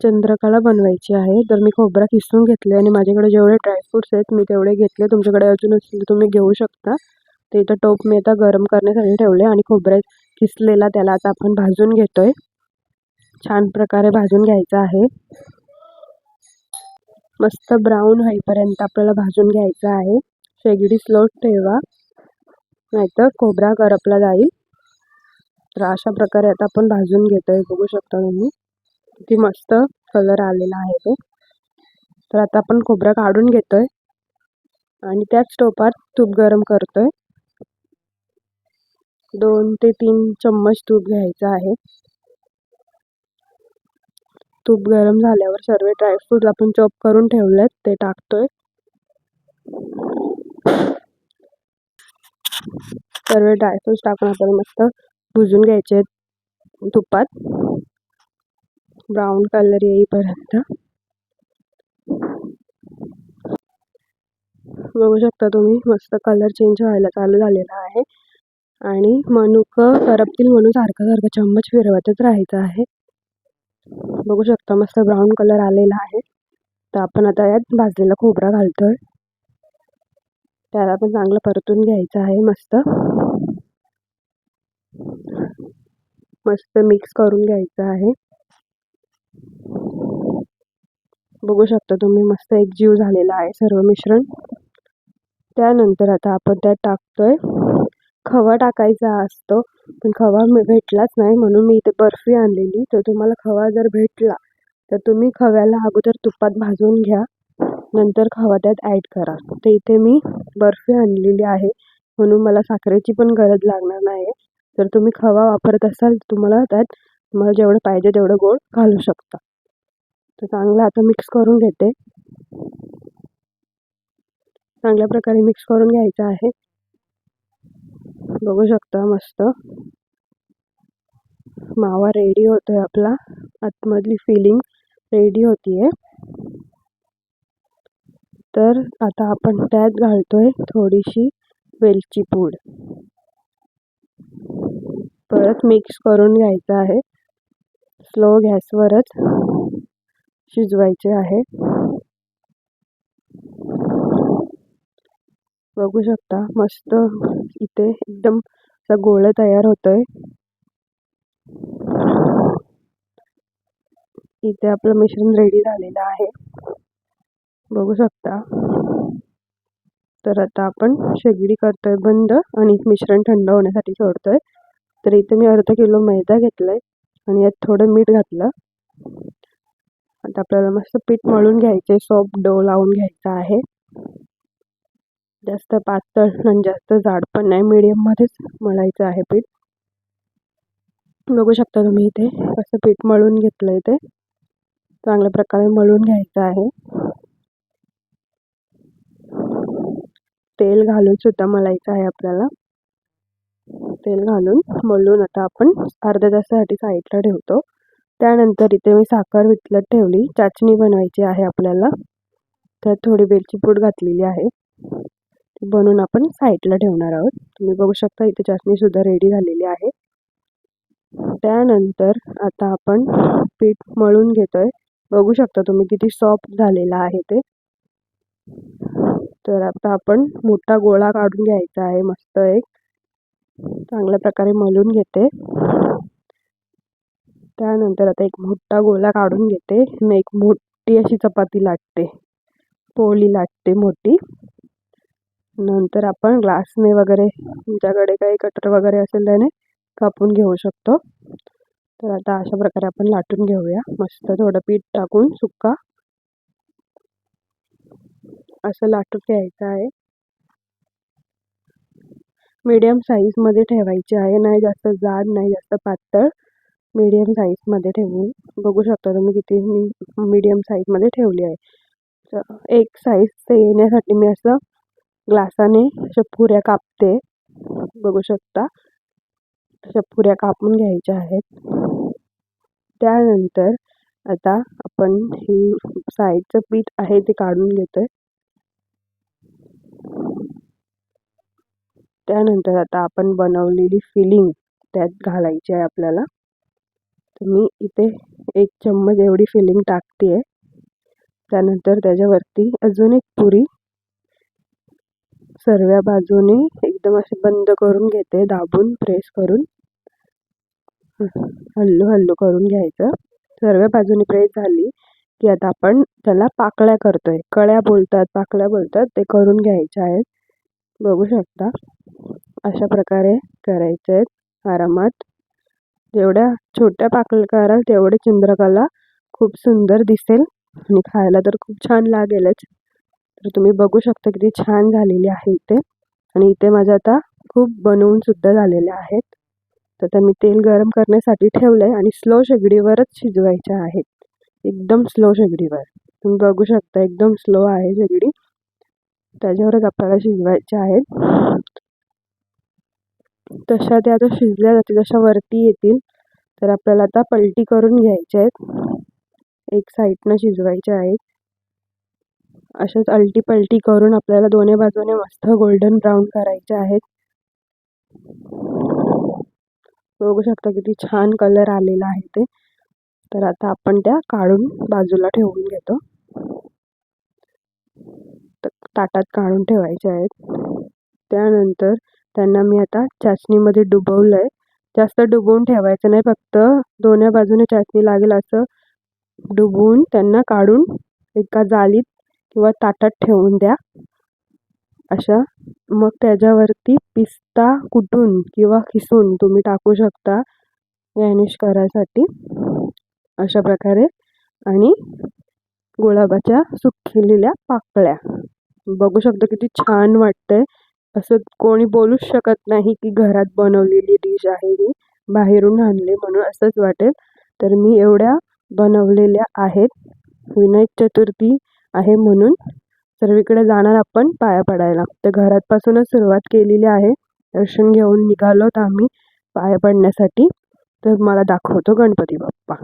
चंद्रकला बनवायची आहे. तर मी खोबरा किसून घेतले आणि माझ्याकडे जेवढे ड्रायफ्रुट्स आहेत मी तेवढे घेतले. तुमच्याकडे अजून असतील तुम्ही घेऊ शकता. ते इथं टोप मी आता गरम करण्यासाठी ठेवले आणि खोबऱ्या किसलेला त्याला आता आपण भाजून घेतोय. छान प्रकारे भाजून घ्यायचा आहे. मस्त ब्राऊन होईपर्यंत आपल्याला भाजून घ्यायचं आहे. शेगडी स्लो ठेवा. नाहीतर खोबरा करपला जाईल. तर अशा प्रकारे आता आपण भाजून घेतोय. बघू शकता तुम्ही. किती मस्त कलर आलेला आहे ते. तर आता आपण खोबरा काढून घेतोय. आणि त्याच टोपात तूप गरम करतोय. दोन ते तीन चम्मच तूप घ्यायचं आहे. तूप गरम झाल्यावर सर्व ड्रायफ्रूट आपण चॉप करून ठेवलेत ते टाकतोय. सर्व ड्रायफ्रूट्स टाकून आपण मस्त भुजून घ्यायचे तुपात. ब्राऊन कलर येईपर्यंत. बघू शकता तुम्ही मस्त कलर चेंज व्हायला चालू झालेला आहे. आणि मनुक करपतील म्हणून सारखं सारखं चम्मच फिरवतच राहायचं आहे. बघू शकता मस्त ब्राऊन कलर आलेला आहे. तर आपण आता यात भाजलेला खोबरा घालतोय. त्याला पण चांगलं परतून घ्यायचं आहे मस्त. मस्त मिक्स करून घ्यायचं आहे. बघू शकता तुम्ही मस्त एक जीव झालेला आहे सर्व मिश्रण. त्यानंतर आता आपण त्यात टाकतोय. खवा टाकायचा असतो पण खवा भेटलाच नाही म्हणून मी इथे बर्फी आणलेली. तर तुम्हाला खवा जर भेटला तर तुम्ही खव्याला अगोदर तुपात भाजून घ्या. नंतर खवा त्यात ॲड करा. तर इथे मी बर्फी आणलेली आहे म्हणून मला साखरेची पण गरज लागणार नाही जर तुम्ही खवा वापरत असाल तुम्हाला त्यात तुम्हाला जेवढं पाहिजे तेवढं गोड घालू शकता. तर चांगलं आता मिक्स करून घेते. चांगल्या प्रकारे मिक्स करून घ्यायचं आहे. बघू शकता मस्त. मावा रेडी होतोय आपला. आतमधली फिलिंग रेडी होतीये. तर आता आपण त्यात घालतोय थोडीशी वेलची पूड. परत मिक्स करून घ्यायचं आहे. स्लो गॅसवरच शिजवायचे आहे. बघू शकता मस्त इथे एकदम असा गोळ तयार होतोय. इथे आपलं मिश्रण रेडी झालेलं आहे. बघू शकता. तर आता आपण शेगडी करतोय बंद आणि मिश्रण थंड होण्यासाठी सोडतोय. तर इथे मी अर्धा किलो मैदा घेतलाय. आणि यात थोडं मीठ घातलं. आता आपल्याला मस्त पीठ मळून घ्यायचे सॉफ्ट डो लावून घ्यायचा आहे. जास्त पातळ आणि जास्त जाड पण नाही मीडियममध्येच मळायचं आहे पीठ. बघू शकता तुम्ही इथे कसं पीठ मळून घेतलं इथे चांगल्या प्रकारे मळून घ्यायचं आहे. तेल घालून सुद्धा मळायचं आहे आपल्याला. तेल घालून मळून आता आपण अर्ध्या तासासाठी साईडला ठेवतो. त्यानंतर इथे मी साखर वितलत ठेवली. चाचणी बनवायची आहे आपल्याला. त्यात थोडी वेलची पूड घातलेली आहे. ती बनवून आपण साईडला ठेवणार आहोत. तुम्ही बघू शकता इथे चाचणीसुद्धा रेडी झालेली आहे. त्यानंतर आता आपण पीठ मळून घेतोय. बघू शकता तुम्ही किती सॉफ्ट झालेला आहे ते. तर आता आपण मोठा गोळा काढून घ्यायचा आहे. मस्त एक. चांगल्या प्रकारे मलून घेते. त्यानंतर आता एक मोठा गोला काढून घेते आणि एक मोठी अशी चपाती लाटते. पोळी लाटते मोठी. नंतर आपण ग्लासने वगैरे तुमच्याकडे काही कटर वगैरे असेल त्याने कापून घेऊ शकतो. तर आता अशा प्रकारे आपण लाटून घेऊया. मस्त थोडं पीठ टाकून सुक्का असं लाटून घ्यायचं आहे. मीडियम साईजमध्ये ठेवायची आहे. नाही जास्त जाड नाही जास्त पातळ. मीडियम साईजमध्ये ठेवून बघू शकता तुम्ही किती मी मीडियम साईजमध्ये ठेवली आहे. एक साईज ते येण्यासाठी मी असं ग्लासाने अशा पुऱ्या कापते. बघू शकता. अशा पुऱ्या कापून घ्यायच्या आहेत. त्यानंतर आता आपण ही साईडचं पीठ आहे ते काढून घेतोय. त्यानंतर आता आपण बनवलेली फिलिंग त्यात घालायची आहे आपल्याला. तर मी इथे एक चम्मच एवढी फिलिंग टाकते आहे त्यानंतर त्याच्यावरती अजून एक पुरी. सर्व बाजूने एकदम असे बंद करून घेते दाबून प्रेस करून. हल्लू हल्लू करून घ्यायचं. सर्व बाजूने प्रेस झाली की आता आपण त्याला पाकळ्या करतोय. कळ्या बोलतात पाकळ्या बोलतात ते करून घ्यायच्या आहेत. बघू शकता. अशा प्रकारे करायचे आहेत. आरामात. जेवढ्या छोट्या पाकळ्या कराल तेवढे चंद्रकला खूप सुंदर दिसेल आणि खायला तर खूप छान लागेलच. तर तुम्ही बघू शकता किती छान झालेली आहे इथे. आणि इथे माझ्या आता खूप बनवून सुद्धा झालेले आहेत. तर आता मी तेल गरम करण्यासाठी ठेवलं आहे आणि स्लो शेगडीवरच शिजवायचे आहेत. एकदम स्लो शेगडीवर. तुम्ही बघू शकता एकदम स्लो आहे शेगडी. त्याच्यावरच आपल्याला शिजवायचे आहेत. तशा त्या आता शिजल्या जातील तशा वरती येतील. तर आपल्याला आता पलटी करून घ्यायच्या आहेत. एक साईडनं शिजवायच्या आहेत. अशाच अलटी पलटी करून आपल्याला दोन्ही बाजूने मस्त गोल्डन ब्राऊन करायचे आहेत. बघू शकता किती छान कलर आलेला आहे ते. तर आता आपण त्या काढून बाजूला ठेवून घेतो. ताटात काढून ठेवायच्या आहेत. त्यानंतर त्यांना मी आता चाचणीमध्ये आहे जास्त डुबवून ठेवायचं नाही फक्त दोन्ही बाजूने चाचणी लागेल असं डुबवून त्यांना काढून एका जालीत किंवा ताटात ठेवून द्या. अशा मग त्याच्यावरती पिस्ता कुटून किंवा खिसून तुम्ही टाकू शकता गॅनिश करायसाठी अशा प्रकारे आणि गुलाबाच्या सुकलेल्या पाकळ्या. बघू शकता किती छान वाटतंय. असं कोणी बोलूच शकत नाही की घरात बनवलेली डिश आहे ही बाहेरून आणले म्हणून असंच वाटेल. तर मी एवढ्या बनवलेल्या आहेत. विनायक चतुर्थी आहे म्हणून सर्वीकडे जाणार आपण पाया पडायला. तर घरातपासूनच सुरुवात केलेली आहे. दर्शन घेऊन निघालोत आम्ही पाया पडण्यासाठी. तर मला दाखवतो गणपती बाप्पा.